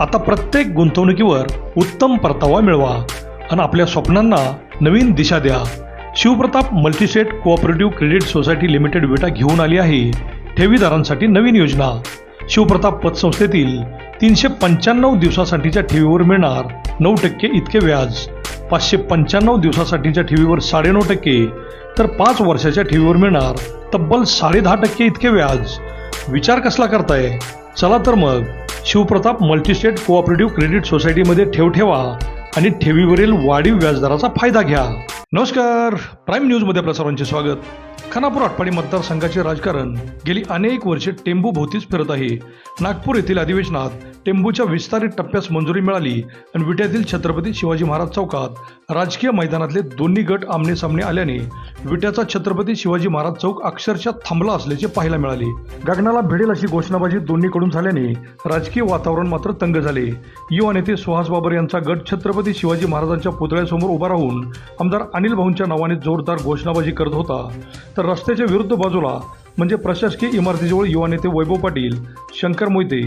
आता प्रत्येक गुंतवणुकीवर उत्तम परतावा मिळवा आणि आपल्या स्वप्नांना नवीन दिशा द्या. Shivpratap multistate cooperative credit society limited Vita घेऊन आली आहे. ठेवीदारांसाठी नवीन योजना. शिवप्रताप पतसंस्थेतील तीनशे पंच्याण्णव दिवसासाठीच्या ठेवीवर मिळणार नऊ टक्के इतके व्याज. पाचशे पंच्याण्णव दिवसासाठीच्या ठेवीवर साडेनऊ टक्के. तर पाच वर्षाच्या ठेवीवर मिळणार तब्बल साडेदहा टक्के इतके व्याज. विचार कसला करताय? चला तर मग. शिवप्रताप मल्टीस्टेट कोऑपरेटिव्ह क्रेडिट सोसायटीमध्ये ठेव ठेवा आणि ठेवीवरील वाढीव व्याजदराचा फायदा घ्या. नमस्कार. प्राईम न्यूजमध्ये प्रसारांचे सर्वांचे स्वागत. खानापूर आटपाडी मतदारसंघाचे राजकारण. गेली अनेक वर्षे टेंबू भोवतीच फिरत आहे. नागपूर येथील अधिवेशनात टेंबूच्या विस्तारित टप्प्यास मंजुरी मिळाली आणि विट्यातील छत्रपती शिवाजी महाराज चौकात राजकीय मैदानातले दोन्ही गट आमने सामने आल्याने विट्याचा छत्रपती शिवाजी महाराज चौक अक्षरशः थांबला असल्याचे पाहायला मिळाले. गगनाला भिडेल अशी घोषणाबाजी दोन्हीकडून झाल्याने राजकीय वातावरण मात्र तंग झाले. युवा नेते सुहास बाबर यांचा गट छत्रपती शिवाजी महाराजांच्या पुतळ्यासमोर उभा राहून आमदार अनिल भाऊंच्या नावाने जोरदार घोषणाबाजी करत होता. तर रस्त्याच्या विरुद्ध बाजूला म्हणजे प्रशासकीय इमारतीजवळ युवा नेते वैभव पाटील शंकर मोहिते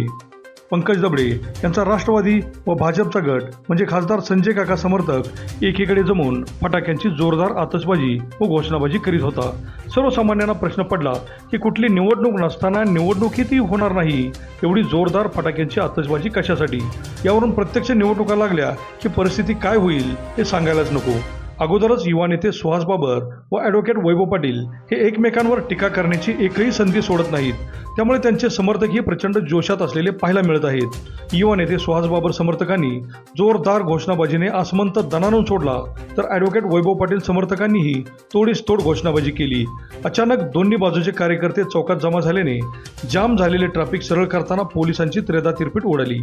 पंकज दबडे यांचा राष्ट्रवादी व भाजपचा गट म्हणजे खासदार संजय काका समर्थक एकीकडे जमून फटाक्यांची जोरदार आतषबाजी व घोषणाबाजी करीत होता. सर्वसामान्यांना प्रश्न पडला की कुठली निवडणूक नसताना निवडणुकीतही होणार नाही एवढी जोरदार फटाक्यांची आतषबाजी कशासाठी? यावरून प्रत्यक्ष निवडणुका लागल्या की परिस्थिती काय होईल हे सांगायलाच नको. अगोदरच युवा नेते सुहास बाबर व ॲडव्होकेट वैभव पाटील हे एकमेकांवर टीका करण्याची एकही संधी सोडत नाहीत. त्यामुळे त्यांचे समर्थकही प्रचंड जोशात असलेले पाहायला मिळत आहेत. युवा नेते सुहास बाबर समर्थकांनी जोरदार घोषणाबाजीने आसमंत दणानून सोडला तर ॲडव्होकेट वैभव पाटील समर्थकांनीही तोडीस तोड घोषणाबाजी केली. अचानक दोन्ही बाजूचे कार्यकर्ते चौकात जमा झाल्याने जाम झालेले ट्रॅफिक सरळ करताना पोलिसांची त्रेधा तिरपीट उडाली.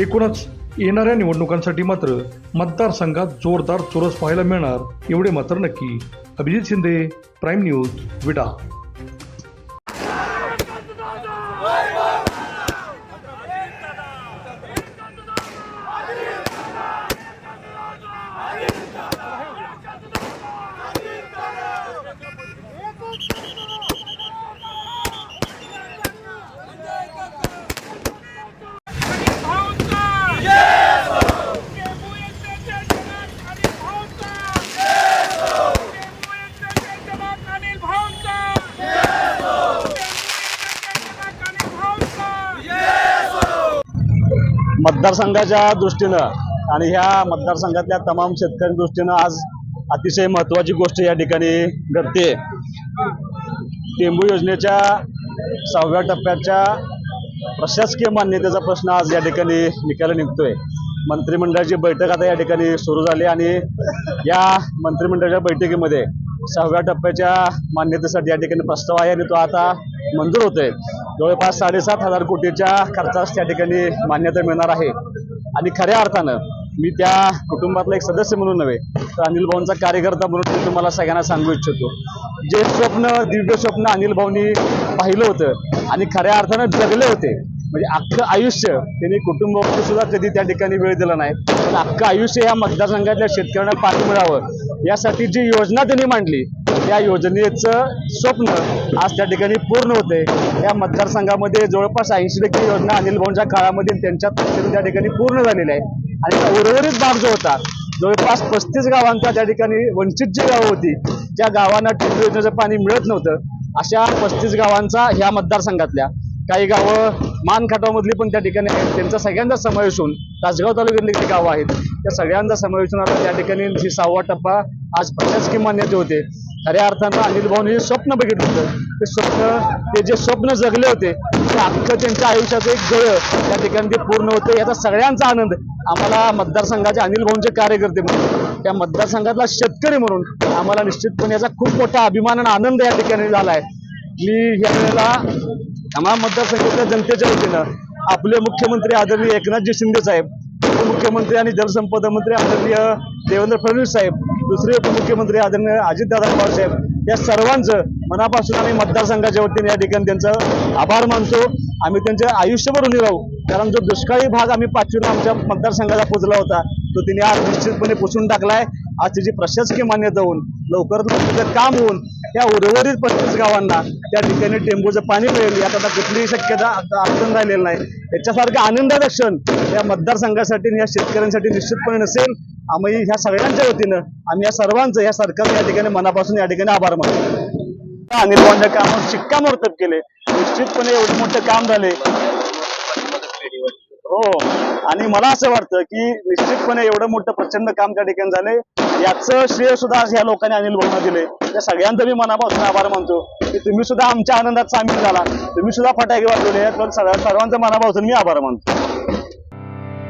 एकूणच येणाऱ्या निवडणुकांसाठी मात्र मतदारसंघात जोरदार चुरस पाहायला मिळणार. एवढे मात्र नक्की. अभिजित शिंदे प्राईम न्यूज विडा. मतदारसंघाच्या दृष्टीनं आणि ह्या मतदारसंघातल्या तमाम शेतकऱ्यांच्या दृष्टीनं आज अतिशय महत्वाची गोष्ट या ठिकाणी घडते टेंबू योजनेच्या सहाव्या टप्प्याच्या प्रशासकीय मान्यतेचा प्रश्न आज या ठिकाणी निकाला निघतोय. मंत्रिमंडळाची बैठक आता या ठिकाणी सुरू झाली आणि या मंत्रिमंडळाच्या बैठकीमध्ये सहाव्या टप्प्याच्या मान्यतेसाठी या ठिकाणी प्रस्ताव आहे आणि तो आता मंजूर होतोय. जवळपास साडेसात हजार कोटीच्या खर्चास त्या ठिकाणी मान्यता मिळणार आहे. आणि खऱ्या अर्थानं मी त्या कुटुंबातला एक सदस्य म्हणून नव्हे तर अनिल भाऊंचा कार्यकर्ता म्हणून मी तुम्हाला सगळ्यांना सांगू इच्छितो. जे स्वप्न दिव्य स्वप्न अनिल भाऊनी पाहिलं होतं आणि खऱ्या अर्थानं जगले होते म्हणजे अख्खं आयुष्य त्यांनी कुटुंबावरती सुद्धा कधी त्या ठिकाणी वेळ दिला नाही. पण अख्खं आयुष्य या मतदारसंघातल्या शेतकऱ्यांना पाणी मिळावं यासाठी जी योजना त्यांनी मांडली त्या योजनेचं स्वप्न आज त्या ठिकाणी पूर्ण होते. या मतदारसंघामध्ये जवळपास ऐंशी टक्के योजना अनिल भाऊंच्या काळामध्ये त्यांच्या त्या ठिकाणी पूर्ण झालेली आहे आणि त्या उर्वरित भाग जो होता जवळपास पस्तीस गावांचा त्या ठिकाणी वंचित जी गावं होती ज्या गावांना टिंब योजनेचं पाणी मिळत नव्हतं. अशा पस्तीस गावांचा ह्या मतदारसंघातल्या काही गावं मानखाटावमधली पण त्या ठिकाणी आहेत. त्यांचा सगळ्यांचा समावेश होऊन तासगाव तालुक्यातली जी गावं आहेत त्या सगळ्यांचा समावेश होऊन आता त्या ठिकाणी जी सहावा टप्पा आज प्रशासकीय मान्यते होते. खऱ्या अर्थानं अनिल भाऊन हे स्वप्न बघितलं होतं. ते स्वप्न ते जे स्वप्न जगले होते ते अख्खं त्यांच्या आयुष्याचं एक जळ त्या ठिकाणी ते पूर्ण होते. याचा सगळ्यांचा आनंद आम्हाला मतदारसंघाचे अनिल भाऊंचे कार्यकर्ते म्हणून त्या मतदारसंघातला शेतकरी म्हणून आम्हाला निश्चितपणे याचा खूप मोठा अभिमान आणि आनंद या ठिकाणी झाला आहे. मी या वेळेला आम्हाला मतदारसंघातल्या जनतेच्या वतीनं आपले मुख्यमंत्री आदरणीय एकनाथजी शिंदे साहेब उपमुख्यमंत्री आणि जलसंपदा मंत्री आदरणीय देवेंद्र फडणवीस साहेब दुसरे उपमुख्यमंत्री आदरणीय अजितदादा पवार साहेब या सर्वांचं मनापासून आम्ही मतदारसंघाच्या वतीने या ठिकाणी त्यांचं आभार मानतो. आम्ही त्यांचे आयुष्यभर ऋणी राहू. कारण जो दुष्काळी भाग आम्ही पाचवीला आमच्या मतदारसंघाला पोचला होता तो तिने आज निश्चितपणे पुसून टाकलाय. आज तिची प्रशासकीय मान्यता होऊन लवकरात लवकर त्याचं काम होऊन त्या उर्वरित पस्तीस गावांना त्या ठिकाणी टेंबूचं पाणी मिळेल यात आता कुठलीही शक्यता अडचण राहिलेली नाही. याच्यासारखं आनंदाचा क्षण या मतदारसंघासाठी या शेतकऱ्यांसाठी निश्चितपणे नसेल आम्ही ह्या सगळ्यांच्या वतीनं आम्ही या सर्वांचं या सरकारनं या ठिकाणी मनापासून या ठिकाणी आभार मानतो. अनिल भाऊंच्या कामावर शिक्कामोर्तब केले. निश्चितपणे एवढं मोठं काम झाले. हो. आणि मला असं वाटतं की निश्चितपणे एवढं मोठं प्रचंड काम त्या ठिकाणी झाले. याचं श्रेय सुद्धा आज या लोकांनी अनिल भाऊंना दिले. त्या सगळ्यांचा मी मनापासून आभार मानतो की तुम्ही सुद्धा आमच्या आनंदात सामील झाला. तुम्ही सुद्धा फटाके वाजवले. तर सर्वांचा मनापासून मी आभार मानतो.